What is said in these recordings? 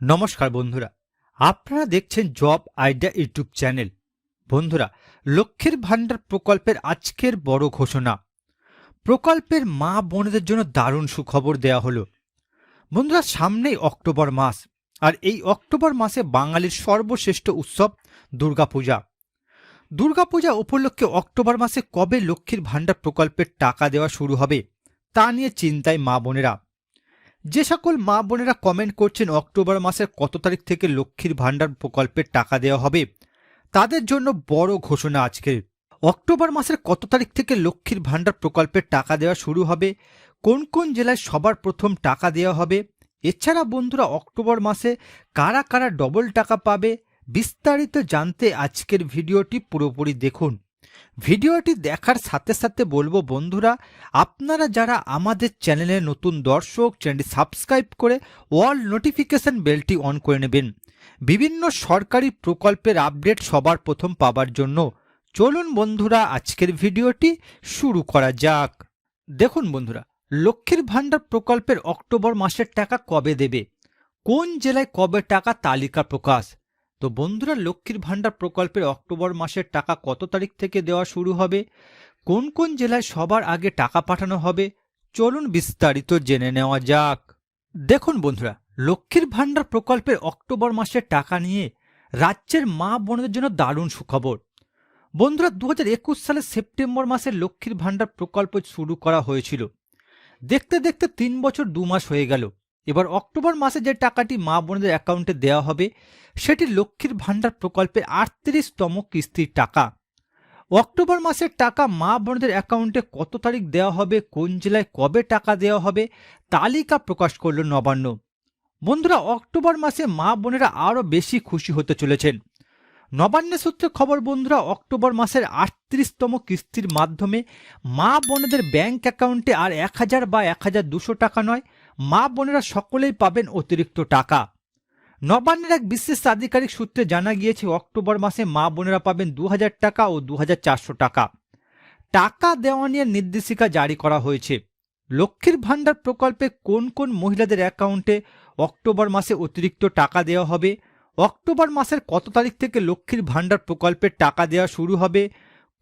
নমস্কার বন্ধুরা, আপনারা দেখছেন জব আইডিয়া ইউটিউব চ্যানেল। বন্ধুরা, লক্ষ্মীর ভাণ্ডার প্রকল্পের আজকের বড় ঘোষণা। প্রকল্পের মা বোনদের জন্য দারুণ সুখবর দেয়া হলো। বন্ধুরা, সামনেই অক্টোবর মাস, আর এই অক্টোবর মাসে বাঙালির সর্বশ্রেষ্ঠ উৎসব দুর্গাপূজা। দুর্গাপূজা উপলক্ষে অক্টোবর মাসে কবে লক্ষ্মীর ভাণ্ডার প্রকল্পের টাকা দেওয়া শুরু হবে, তা নিয়ে চিন্তায় মা বোনেরা। যে সকল মা বোনেরা কমেন্ট করছেন অক্টোবর মাসের কত তারিখ থেকে লক্ষ্মীর ভাণ্ডার প্রকল্পের টাকা দেওয়া হবে, তাদের জন্য বড় ঘোষণা আজকের। অক্টোবর মাসের কত তারিখ থেকে লক্ষ্মীর ভাণ্ডার প্রকল্পের টাকা দেওয়া শুরু হবে, কোন কোন জেলায় সবার প্রথম টাকা দেওয়া হবে, এছাড়া বন্ধুরা অক্টোবর মাসে কারা কারা ডবল টাকা পাবে, বিস্তারিত জানতে আজকের ভিডিওটি পুরোপুরি দেখুন। ভিডিওটি দেখার সাথে সাথে বলব বন্ধুরা, আপনারা যারা আমাদের চ্যানেলে নতুন দর্শক, চ্যানেলটি সাবস্ক্রাইব করে অল নোটিফিকেশন বেলটি অন করে নেবেন। বিভিন্ন সরকারি প্রকল্পের আপডেট সবার প্রথম পাবার জন্য চলুন বন্ধুরা, আজকের ভিডিওটি শুরু করা যাক। দেখুন বন্ধুরা, লক্ষ্মীর ভাণ্ডার প্রকল্পের অক্টোবর মাসের টাকা কবে দেবে? কোন জেলায় কবে টাকা তালিকা প্রকাশ? তো বন্ধুরা, লক্ষ্মীর ভাণ্ডার প্রকল্পের অক্টোবর মাসের টাকা কত তারিখ থেকে দেওয়া শুরু হবে? কোন কোন জেলায় সবার আগে টাকা পাঠানো হবে? চলুন বিস্তারিত জেনে নেওয়া যাক। দেখুন বন্ধুরা, লক্ষ্মীর ভাণ্ডার প্রকল্পের অক্টোবর মাসের টাকা নিয়ে রাজ্যের মা বোনদের জন্য দারুণ সুখবর। বন্ধুরা দু হাজার একুশ সালের সেপ্টেম্বর মাসে লক্ষ্মীর ভাণ্ডার প্রকল্প শুরু করা হয়েছিল। দেখতে দেখতে তিন বছর দু মাস হয়ে গেল। এবার অক্টোবর মাসে যে টাকাটি মা বোনদের অ্যাকাউন্টে দেওয়া হবে, সেটি লক্ষ্মীর ভাণ্ডার প্রকল্পে আটত্রিশতম কিস্তির টাকা। অক্টোবর মাসের টাকা মা বোনদের অ্যাকাউন্টে কত তারিখ দেওয়া হবে, কোন জেলায় কবে টাকা দেওয়া হবে, তালিকা প্রকাশ করল নবান্ন। বন্ধুরা, অক্টোবর মাসে মা বোনেরা আরও বেশি খুশি হতে চলেছেন। নবান্নের সূত্রে খবর, বন্ধুরা, অক্টোবর মাসের আটত্রিশতম কিস্তির মাধ্যমে মা বোনেদের ব্যাংক অ্যাকাউন্টে আর এক হাজার বা এক হাজার দুশো টাকা নয়, মা বোনেরা সকলেই পাবেন অতিরিক্ত টাকা। নবান্নের এক বিশেষ আধিকারিক সূত্রে জানা গিয়েছে, অক্টোবর মাসে মা বোনেরা পাবেন দু হাজার টাকা ও দু হাজার চারশো টাকা। টাকা দেওয়া নিয়ে নির্দেশিকা জারি করা হয়েছে। লক্ষ্মীর ভাণ্ডার প্রকল্পে কোন কোন মহিলাদের অ্যাকাউন্টে অক্টোবর মাসে অতিরিক্ত টাকা দেওয়া হবে অক্টোবর মাসের কত তারিখ থেকে লক্ষ্মীর ভাণ্ডার প্রকল্পের টাকা দেওয়া শুরু হবে?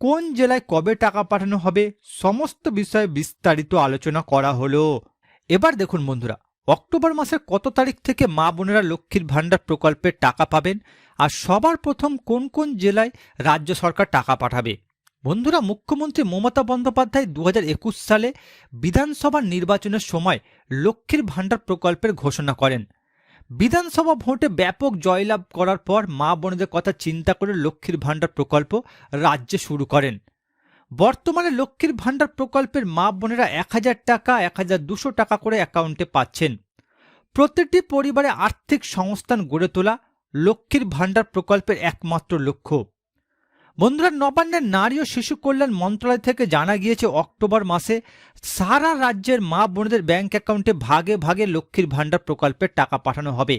কোন জেলায় কবে টাকা পাঠানো হবে? সমস্ত বিষয়ে বিস্তারিত আলোচনা করা হলো। এবার দেখুন বন্ধুরা, অক্টোবর মাসের কত তারিখ থেকে মা বোনেরা লক্ষ্মীর ভাণ্ডার প্রকল্পের টাকা পাবেন? আর সবার প্রথম কোন কোন জেলায় রাজ্য সরকার টাকা পাঠাবে? বন্ধুরা, মুখ্যমন্ত্রী মমতা বন্দ্যোপাধ্যায় দু হাজার একুশ সালে বিধানসভা নির্বাচনের সময় লক্ষ্মীর ভাণ্ডার প্রকল্পের ঘোষণা করেন। বিধানসভা ভোটে ব্যাপক জয়লাভ করার পর মা বোনদের কথা চিন্তা করে লক্ষ্মীর ভাণ্ডার প্রকল্প রাজ্যে শুরু করেন। বর্তমানে লক্ষ্মীর ভাণ্ডার প্রকল্পের মা বোনেরা এক হাজার টাকা, এক হাজার দুশো টাকা করে অ্যাকাউন্টে পাচ্ছেন। প্রতিটি পরিবারে আর্থিক সংস্থান গড়ে তোলা লক্ষ্মীর ভাণ্ডার প্রকল্পের একমাত্র লক্ষ্য। বন্ধুরা, নবান্নের নারী ও শিশু কল্যাণ মন্ত্রণালয় থেকে জানা গিয়েছে, অক্টোবর মাসে সারা রাজ্যের মা বোনদের ব্যাংক অ্যাকাউন্টে ভাগে ভাগে লক্ষ্মীর ভাণ্ডার প্রকল্পের টাকা পাঠানো হবে।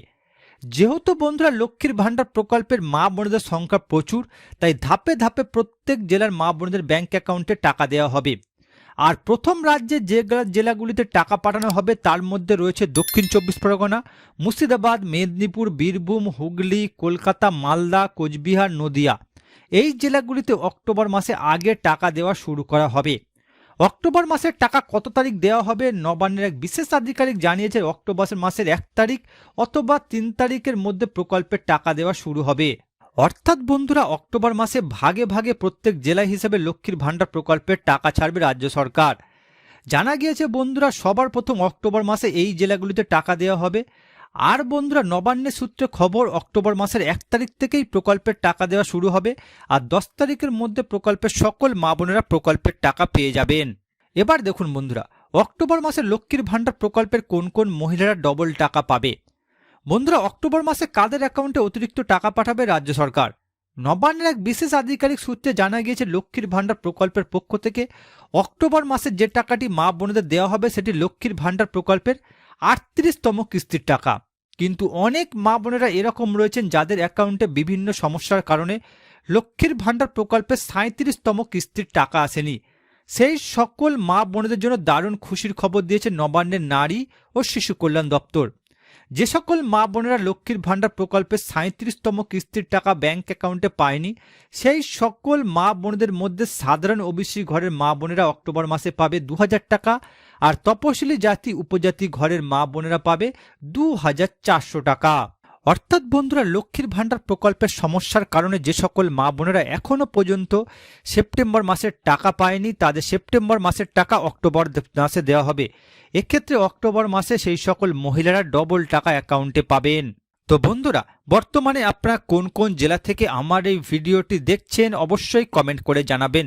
যেহেতু বন্ধুরা, লক্ষ্মীর ভাণ্ডার প্রকল্পের মা বোনদের সংখ্যা প্রচুর, তাই ধাপে ধাপে প্রত্যেক জেলার মা বোনদের ব্যাংক অ্যাকাউন্টে টাকা দেওয়া হবে। আর প্রথম রাজ্যে যে জেলাগুলিতে টাকা পাঠানো হবে, তার মধ্যে রয়েছে দক্ষিণ চব্বিশ পরগনা, মুর্শিদাবাদ, মেদিনীপুর, বীরভূম, হুগলি, কলকাতা, মালদা, কোচবিহার, নদিয়া। এই জেলাগুলিতে অক্টোবর মাসে আগে টাকা দেওয়া শুরু করা হবে। অক্টোবর মাসের টাকা কত তারিখ দেওয়া হবে নবান্নের এক বিশেষ আধিকারিক জানিয়েছে, অক্টোবর মাসের এক তারিখ অথবা তিন তারিখের মধ্যে প্রকল্পের টাকা দেওয়া শুরু হবে। অর্থাৎ বন্ধুরা, অক্টোবর মাসে ভাগে ভাগে প্রত্যেক জেলা হিসেবে লক্ষ্মীর ভাণ্ডার প্রকল্পের টাকা ছাড়বে রাজ্য সরকার। জানা গিয়েছে বন্ধুরা, সবার প্রথম অক্টোবর মাসে এই জেলাগুলিতে টাকা দেওয়া হবে। আর বন্ধুরা নবান্নের সূত্রে খবর, অক্টোবর মাসের এক তারিখ থেকেই প্রকল্পের টাকা দেওয়া শুরু হবে আর দশ তারিখের মধ্যে প্রকল্পের সকল মা বোনেরা প্রকল্পের টাকা পেয়ে যাবেন। এবার দেখুন বন্ধুরা, অক্টোবর মাসে লক্ষ্মীর ভাণ্ডার প্রকল্পের কোন কোন মহিলারা ডবল টাকা পাবে? বন্ধুরা, অক্টোবর মাসে কাদের অ্যাকাউন্টে অতিরিক্ত টাকা পাঠাবে রাজ্য সরকার? নবান্নের এক বিশেষ আধিকারিক সূত্রে জানা গিয়েছে, লক্ষ্মীর ভাণ্ডার প্রকল্পের পক্ষ থেকে অক্টোবর মাসে যে টাকাটি মা বোনেদের দেওয়া হবে সেটি লক্ষ্মীর ভাণ্ডার প্রকল্পের আটত্রিশতম কিস্তির টাকা। কিন্তু অনেক মা বোনেরা এরকম রয়েছেন যাদের অ্যাকাউন্টে বিভিন্ন সমস্যার কারণে লক্ষ্মীর ভাণ্ডার প্রকল্পে সাঁত্রিশতম কিস্তির টাকা আসেনি। সেই সকল মা বোনেদের জন্য দারুণ খুশির খবর দিয়েছে নবান্নের নারী ও শিশু কল্যাণ দপ্তর। যে সকল মা বোনেরা লক্ষ্মীর ভাণ্ডার প্রকল্পের সাঁত্রিশতম কিস্তির টাকা ব্যাংক অ্যাকাউন্টে পায়নি, সেই সকল মা বোনদের মধ্যে সাধারণ ওবিসি ঘরের মা বোনেরা অক্টোবর মাসে পাবে দু হাজার টাকা আর তপশিলি জাতি উপজাতি ঘরের মা বোনেরা পাবে দু টাকা। অর্থাৎ বন্ধুরা, লক্ষ্মীর ভাণ্ডার প্রকল্পের সমস্যার কারণে যে সকল মা বোনেরা এখনও পর্যন্ত সেপ্টেম্বর মাসের টাকা পায়নি, তাদের সেপ্টেম্বর মাসের টাকা অক্টোবর মাসে দেওয়া হবে। এক্ষেত্রে অক্টোবর মাসে সেই সকল মহিলারা ডবল টাকা অ্যাকাউন্টে পাবেন। তো বন্ধুরা, বর্তমানে আপনারা কোন কোন জেলা থেকে আমার এই ভিডিওটি দেখছেন অবশ্যই কমেন্ট করে জানাবেন।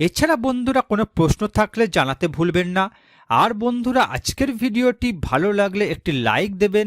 এছাড়া বন্ধুরা, কোনো প্রশ্ন থাকলে জানাতে ভুলবেন না। আর বন্ধুরা, আজকের ভিডিওটি ভালো লাগলে একটি লাইক দেবেন